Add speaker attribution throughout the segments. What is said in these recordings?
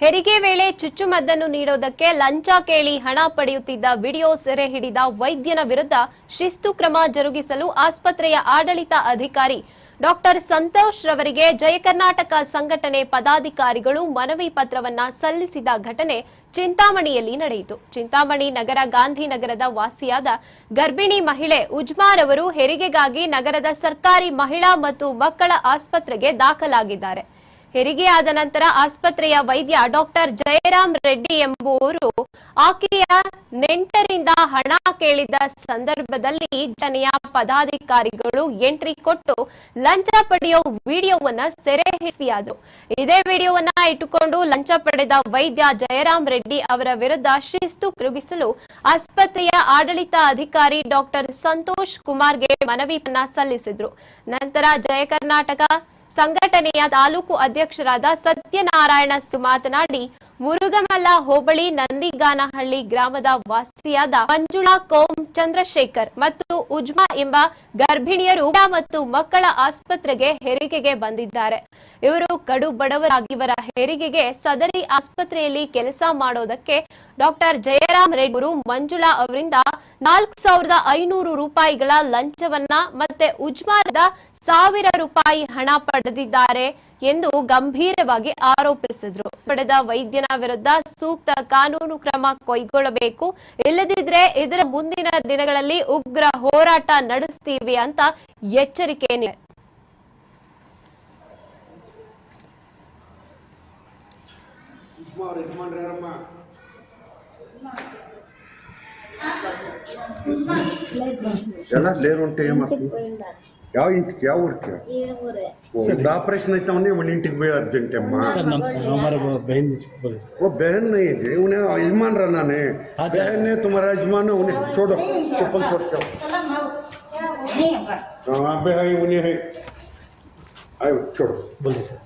Speaker 1: ಹೆರಿಗೆ ವೇಳೆ ಚುಚ್ಚುಮದ್ದನ್ನು ನೀಡೋದಕ್ಕೆ ಲಂಚ ಕೇಳಿ ಹಣ ಪಡೆಯುತ್ತಿದ್ದ ವಿಡಿಯೋ ಸೆರೆ ಹಿಡಿದ ವೈದ್ಯನ ವಿರುದ್ಧ ಶಿಸ್ತು ಕ್ರಮ ಜರುಗಿಸಲು ಆಸ್ಪತ್ರೆಯ ಆಡಳಿತ ಅಧಿಕಾರಿ ಡಾಕ್ಟರ್ ಸಂತೋಷ್ ರವರಿಗೆ ಜಯ ಕರ್ನಾಟಕ ಸಂಘಟನೆ ಪದಾಧಿಕಾರಿಗಳು ಮನವಿ ಪತ್ರವನ್ನ ಸಲ್ಲಿಸಿದ ಘಟನೆ ಚಿಂತಾಮಣಿಯಲ್ಲಿ ನಡೆಯಿತು. ಚಿಂತಾಮಣಿ ನಗರ ಗಾಂಧಿನಗರದ ವಾಸಿಯಾದ ಗರ್ಭಿಣಿ ಮಹಿಳೆ ಉಜ್ಮಾರ್ ಅವರು ಹೆರಿಗೆಗಾಗಿ ನಗರದ ಸರ್ಕಾರಿ ಮಹಿಳಾ ಮತ್ತು ಮಕ್ಕಳ ಆಸ್ಪತ್ರೆಗೆ ದಾಖಲಾಗಿದ್ದಾರೆ. ಹೆರಿಗೆಯಾದ ನಂತರ ಆಸ್ಪತ್ರೆಯ ವೈದ್ಯ ಡಾಕ್ಟರ್ ಜಯರಾಮ್ ರೆಡ್ಡಿ ಎಂಬುವರು ಆಕೆಯ ನೆಂಟರಿಂದ ಹಣ ಕೇಳಿದ ಸಂದರ್ಭದಲ್ಲಿ ಜನೆಯ ಪದಾಧಿಕಾರಿಗಳು ಎಂಟ್ರಿ ಕೊಟ್ಟು ಲಂಚ ಪಡೆಯೋ ವಿಡಿಯೋವನ್ನ ಸೆರೆ ಹಿಡಿಯಾದರು ಇದೇ ವಿಡಿಯೋವನ್ನ ಇಟ್ಟುಕೊಂಡು ಲಂಚ ಪಡೆದ ವೈದ್ಯ ಜಯರಾಮ್ ರೆಡ್ಡಿ ಅವರ ವಿರುದ್ಧ ಶಿಸ್ತು ಕರಗಿಸಲು ಆಸ್ಪತ್ರೆಯ ಆಡಳಿತ ಅಧಿಕಾರಿ ಡಾಕ್ಟರ್ ಸಂತೋಷ್ ಕುಮಾರ್ಗೆ ಮನವಿಯನ್ನ ಸಲ್ಲಿಸಿದ್ರು. ನಂತರ ಜಯ ಕರ್ನಾಟಕ ಸಂಘಟನೆಯ ತಾಲೂಕು ಅಧ್ಯಕ್ಷರಾದ ಸತ್ಯನಾರಾಯಣ ಮಾತನಾಡಿ, ಮುರುಗಮಲ್ಲ ಹೋಬಳಿ ನಂದಿಗಾನಹಳ್ಳಿ ಗ್ರಾಮದ ವಾಸಿಯಾದ ಮಂಜುಳಾ ಕೋಂ ಚಂದ್ರಶೇಖರ್ ಮತ್ತು ಉಜ್ಮಾ ಎಂಬ ಗರ್ಭಿಣಿಯರು ಮತ್ತು ಮಕ್ಕಳ ಆಸ್ಪತ್ರೆಗೆ ಹೆರಿಗೆಗೆ ಬಂದಿದ್ದಾರೆ. ಇವರು ಕಡು ಬಡವರಾಗಿವರ ಹೆರಿಗೆಗೆ ಸದರಿ ಆಸ್ಪತ್ರೆಯಲ್ಲಿ ಕೆಲಸ ಮಾಡೋದಕ್ಕೆ ಡಾಕ್ಟರ್ ಜಯರಾಮ್ ರೆಡ್ಡಿ ಅವರು ಮಂಜುಳಾ ಅವರಿಂದ ನಾಲ್ಕು ಸಾವಿರದ ಐನೂರು ರೂಪಾಯಿಗಳ ಲಂಚವನ್ನ ಮತ್ತೆ ಉಜ್ಮಾದ ಸಾವಿರ ರೂಪಾಯಿ ಹಣ ಪಡೆದಿದ್ದಾರೆ ಎಂದು ಗಂಭೀರವಾಗಿ ಆರೋಪಿಸಿದ್ರು. ಪಡೆದ ವೈದ್ಯನ ವಿರುದ್ಧ ಸೂಕ್ತ ಕಾನೂನು ಕ್ರಮ ಕೈಗೊಳ್ಳಬೇಕು. ಇಲ್ಲದಿದ್ರೆ ಇದರ ಮುಂದಿನ ದಿನಗಳಲ್ಲಿ ಉಗ್ರ ಹೋರಾಟ ನಡೆಸ್ತೀವಿ ಅಂತ ಎಚ್ಚರಿಕೆ ನೀಡಿದೆ
Speaker 2: ಉಸ್ಮಾ ಅವ್ರು ಯಜಮಾನ್ರು ಯಾವ ಯಾವ ಆಪರೇಷನ್ ಐತೆ ಅವನೇ ಒಂದು ಇಂಟಿಗೆ
Speaker 3: ಅರ್ಜೆಂಟ್ ಅಮ್ಮ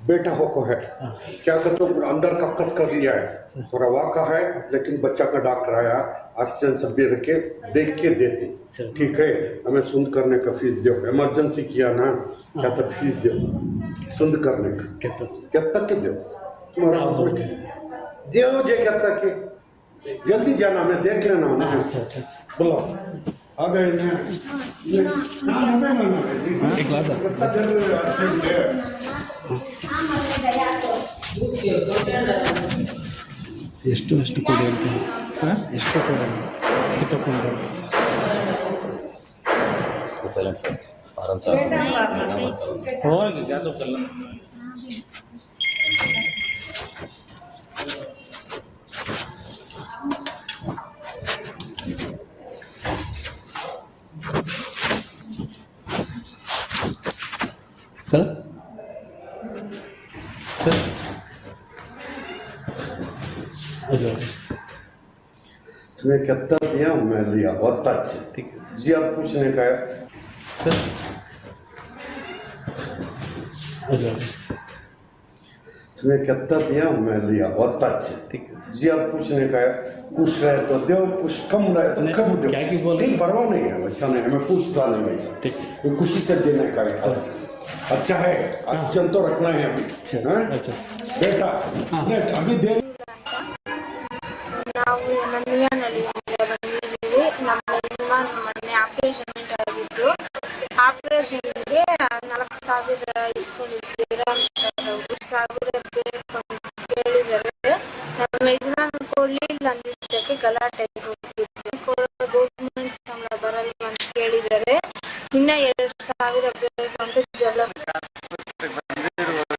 Speaker 2: बेटा हो को है। क्या कर तो अंदर का कस कर लिया है? थोड़ा वाका है लेकिन बच्चा का डॉक्टर आया ऑक्सीजन सब भी रखे देख के देती। ठीक है हमें सुंद करने का फीस दो इमरजेंसी किया ना क्या तब फीस दो सुंद करने का
Speaker 3: कितना
Speaker 2: क्या तक के दो तुम्हारा
Speaker 3: हाँ,
Speaker 2: हस्बैंड दो जे क्या तक के जल्दी जाना मैं देख लेना ना
Speaker 3: अच्छा अच्छा
Speaker 2: बोलो आ गए ना हाँ, हमें ना, ना, जी।
Speaker 3: एक लाख सर
Speaker 2: कितना देर में अर्जेंट है?
Speaker 3: ಎಷ್ಟು ಎಷ್ಟು ಕೊಡಿ ಅಂತ ಹಾಂ ಎಷ್ಟು ಕೊಡಿ ಸಿಕ್ಕಾಕೊಂಡು
Speaker 4: करें सर
Speaker 3: फारम साहब और क्या तो सर
Speaker 2: सर मैं दिया, मैं लिया, बहुत अच्छा।
Speaker 3: ठीक
Speaker 2: जी, आप पूछने का तुम्हें कितना दिया मैं लिया बहुत अच्छे
Speaker 3: ठीक
Speaker 2: जी आप पूछने का है कुछ रहे तो दो कुछ कम रहे तो
Speaker 3: नहीं,
Speaker 2: कम दो
Speaker 3: क्या की बोल रहे
Speaker 2: नहीं परवाह नहीं है वैसा नहीं हमें पूछता नहीं वैसा
Speaker 3: ठीक
Speaker 2: ये खुशी से देने का है अच्छा है अर्जन तो रखना है अभी
Speaker 3: अच्छा
Speaker 2: हाँ?
Speaker 3: अच्छा
Speaker 2: बेटा
Speaker 3: हाँ।
Speaker 2: नहीं, अभी दे
Speaker 5: ನಾವು ನಂದಿಯಾನಹಳ್ಳಿಯಿಂದ ಬಂದಿದ್ದೀವಿ ನಮ್ಮ ಯಜಮಾನ್ ಅಂದಿದ್ದಕ್ಕೆ ಗಲಾಟೆ ಹೋಗಿದ್ದೆ ಗೌರ್ಮೆಂಟ್ ಸಂಬಳ ಬರಲ್ಲ ಅಂತ ಕೇಳಿದ್ದಾರೆ. ಇನ್ನ ಎರಡು ಸಾವಿರ ಬೇಕು ಅಂತ ಜಲ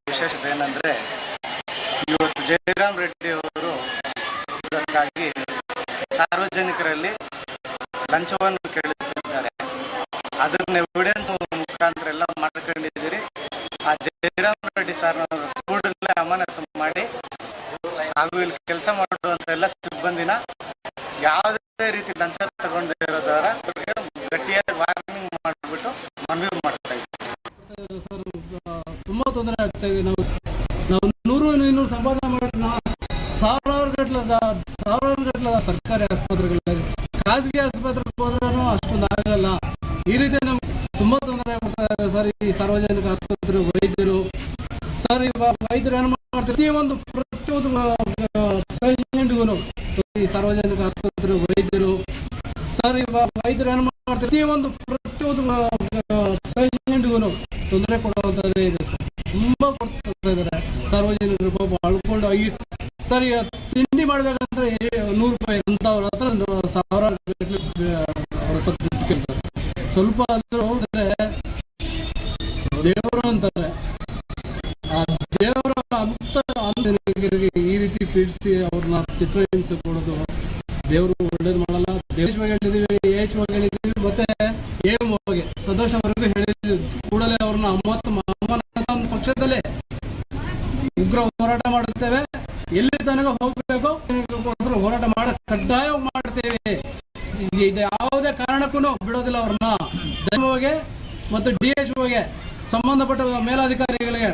Speaker 6: ವಿಶೇಷತೆ ಏನಂದ್ರೆ, ಇವತ್ತು ಜಯರಾಮ್ ರೆಡ್ಡಿ ಅವರು ಇದಕ್ಕಾಗಿ ಸಾರ್ವಜನಿಕರಲ್ಲಿ ಲಂಚವನ್ನು ಕೇಳುತ್ತಿದ್ದಾರೆ. ಅದನ್ನ ಎವಿಡೆನ್ಸ್ ಮುಖಾಂತರ ಎಲ್ಲ ಮಾಡ್ಕೊಂಡಿದ್ದೀರಿ. ಆ ಜಯರಾಮ್ ರೆಡ್ಡಿ ಸರ್ ಕೂಡಲೇ ಅಮಾನತು ಮಾಡಿ ಹಾಗೂ ಇಲ್ಲಿ ಕೆಲಸ ಮಾಡುವಂತ ಎಲ್ಲ ಸಿಬ್ಬಂದಿನ ಯಾವುದೇ ರೀತಿ ಲಂಚ ತಗೊಂಡಿರೋದವರ ಗಟ್ಟಿಯಾಗಿ ವಾರ್ನಿಂಗ್ ಮಾಡಿಬಿಟ್ಟು ಮನವಿ ಮಾಡ್ತಾ ಇದ್ದೀವಿ.
Speaker 7: ಸರ್, ತುಂಬಾ ತೊಂದರೆ ಆಗ್ತಾ ಇದೆ. ನಾವು ನಾವು ನೂರು ಇನ್ನೂರು ಸಂಪಾದನೆ ಮಾಡಿ ಸಾವಿರಾರು ಗಟ್ಟಲೆ ಸಾವಿರಾರು ಗಟ್ಟಲೆ ಸರ್ಕಾರಿ ಆಸ್ಪತ್ರೆಗಳಲ್ಲಿ ಖಾಸಗಿ ಆಸ್ಪತ್ರೆಗೆ ಹೋದ್ರೂ ಅಷ್ಟೊಂದು ಆಗಲ್ಲ. ಈ ರೀತಿ ನಮ್ಗೆ ತುಂಬಾ ತೊಂದರೆ ಆಗ್ತಾ ಇದೆ ಸರ್, ಈ ಸಾರ್ವಜನಿಕ ಆಸ್ಪತ್ರೆ ವೈದ್ಯರು. ಸರ್ ವೈದ್ಯರು ಏನು ಮಾಡ್ತಾರೆ? ಒಂದು ಪ್ರತಿಯೊಂದು ಪ್ರತಿಯೊಂದು ಪ್ರತಿಯೊಂದು ಪೇಷಂಟ್ಗೂ ತೊಂದರೆ ಕೊಡುವಂಥದ್ದೇ ಇದೆ ಸರ್. ತುಂಬ ಕೊಡ್ತಾ ಇದ್ದಾರೆ. ಸಾರ್ವಜನಿಕರು ಪಾಪ ಅಳ್ಕೊಂಡು ಈ ಸರ್ ತಿಂಡಿ ಮಾಡಬೇಕಂದ್ರೆ ನೂರು ರೂಪಾಯಿ ಅಂಥವ್ರ ಹತ್ರ ಸಾವಿರ ಸ್ವಲ್ಪ ಅಂದ್ರೆ ಹೋದ್ರೆ ಮತ್ತೆ ಏಮ್ ಹೋಗಿ ಅವರಿಗೂ ಹೇಳಿದ್ರು ಕೂಡಲೇ ಅವ್ರನ್ನ ಅಮ್ಮತ್ತು ಪಕ್ಷದಲ್ಲೇ ಉಗ್ರ ಹೋರಾಟ ಮಾಡುತ್ತೇವೆ. ಎಲ್ಲಿ ತನಕ ಹೋಗ್ಬೇಕು ಹೋರಾಟ ಮಾಡ, ಕಡ್ಡಾಯ ಮಾಡ್ತೇವೆ. ಯಾವುದೇ ಕಾರಣಕ್ಕೂ ಬಿಡೋದಿಲ್ಲ ಅವ್ರನ್ನ. ಧರ್ಮವಾಗಿ ಮತ್ತು ಡಿ ಎಚ್ ಓಗೆ ಸಂಬಂಧಪಟ್ಟ ಮೇಲಾಧಿಕಾರಿಗಳಿಗೆ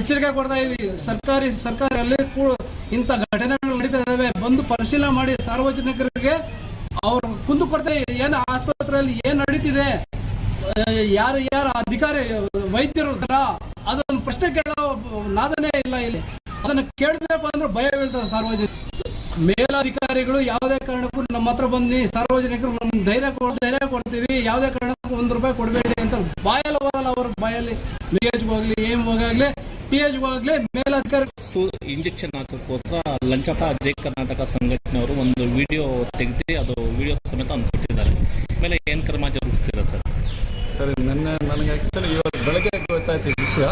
Speaker 7: ಎಚ್ಚರಿಕೆ ಕೊಡ್ತಾ ಇದ್ವಿ ಸರ್ಕಾರಿ ಸರ್ಕಾರ ಅಲ್ಲಿ ಕೂಡ ಇಂಥ ಘಟನೆಗಳು ನಡೀತಾ ಇದ್ದಾವೆ. ಬಂದು ಪರಿಶೀಲನೆ ಮಾಡಿ ಸಾರ್ವಜನಿಕರಿಗೆ ಅವ್ರ ಕುಂದು ಕೊರತೆ ಏನು ಆಸ್ಪತ್ರೆಯಲ್ಲಿ ಏನ್ ನಡೀತಿದೆ? ಯಾರು ಯಾರು ಅಧಿಕಾರಿ, ವೈದ್ಯರು ತರ ಅದನ್ನು ಪ್ರಶ್ನೆ ಕೇಳೋ ನಾದನೇ ಇಲ್ಲ ಇಲ್ಲಿ. ಅದನ್ನ ಕೇಳಬೇಕು ಅಂದ್ರೆ ಭಯ ಬೀಳ್ತಾರೆ ಸಾರ್ವಜನಿಕ ಮೇಲಾಧಿಕಾರಿಗಳು ಯಾವುದೇ ಕಾರಣಕ್ಕೂ ನಮ್ಮ ಹತ್ರ ಬನ್ನಿ, ಸಾರ್ವಜನಿಕರು ನಮ್ಮ ಧೈರ್ಯ ಧೈರ್ಯ ಕೊಡ್ತೀವಿ, ಯಾವುದೇ ಕಾರಣಕ್ಕೂ ಒಂದು ರೂಪಾಯಿ ಕೊಡಬೇಡಿ ಅಂತ ಬಾಯಲ್ಲಿ ಬರಲ್ಲ ಅವ್ರ ಬಾಯಲ್ಲಿ. ಮಿಗೇಜ್ಗೆ ಹೋಗ್ಲಿ ಏಮ್ ಹೋಗಾಗ್ಲಿ ಎಚ್ ಮೇಲಾಧಿಕಾರಿ
Speaker 8: ಇಂಜೆಕ್ಷನ್ ಹಾಕೋಕ್ಕೋಸ್ಕರ ಲಂಚಟ ಜೈ ಕರ್ನಾಟಕ ಸಂಘಟನೆಯವರು ಒಂದು ವಿಡಿಯೋ ತೆಗೆದು ಅದು ವಿಡಿಯೋ ಸಮೇತ ಒಂದು ಕೊಟ್ಟಿದ್ದಾರೆ ಆಮೇಲೆ ಏನು ಕ್ರಮ ಜರುಗಿಸ್ತೀರ ಸರ್?
Speaker 9: ಸರಿ ನಿನ್ನೆ ನನಗೆ ಆ್ಯಕ್ಚುಲಿ ಇವತ್ತು ಬೆಳಗ್ಗೆ ಗೊತ್ತಾಯ್ತು ಈ ವಿಷಯ.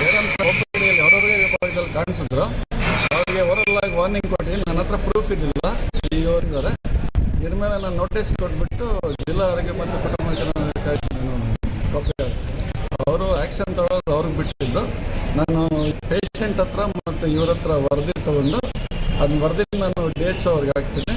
Speaker 9: ಬೇರೆ ಒಬ್ಬರಲ್ಲಿ ಹೊರಗೆ ವಿಭಾಗದಲ್ಲಿ ಕಾಣಿಸಿದ್ರು ಅವ್ರಿಗೆ ಓರಲ್ ಆಗಿ ವಾರ್ನಿಂಗ್ ಕೊಟ್ಟು ನನ್ನ ಹತ್ರ ಪ್ರೂಫ್ ಇದಿಲ್ಲ ಈ ಇದ್ದಾರೆ. ಇದ್ರ ಮೇಲೆ ನಾನು ನೋಟಿಸ್ ಕೊಟ್ಬಿಟ್ಟು ನಾನು ಪೇಷಂಟ್ ಹತ್ರ ಮತ್ತು ಇವ್ರ ಹತ್ರ ವರದಿ ತಗೊಂಡು ಅದನ್ನ ವರದಿ ನಾನು ಡಿ ಎಚ್ ಅವ್ರಿಗೆ ಹಾಕ್ತೀನಿ.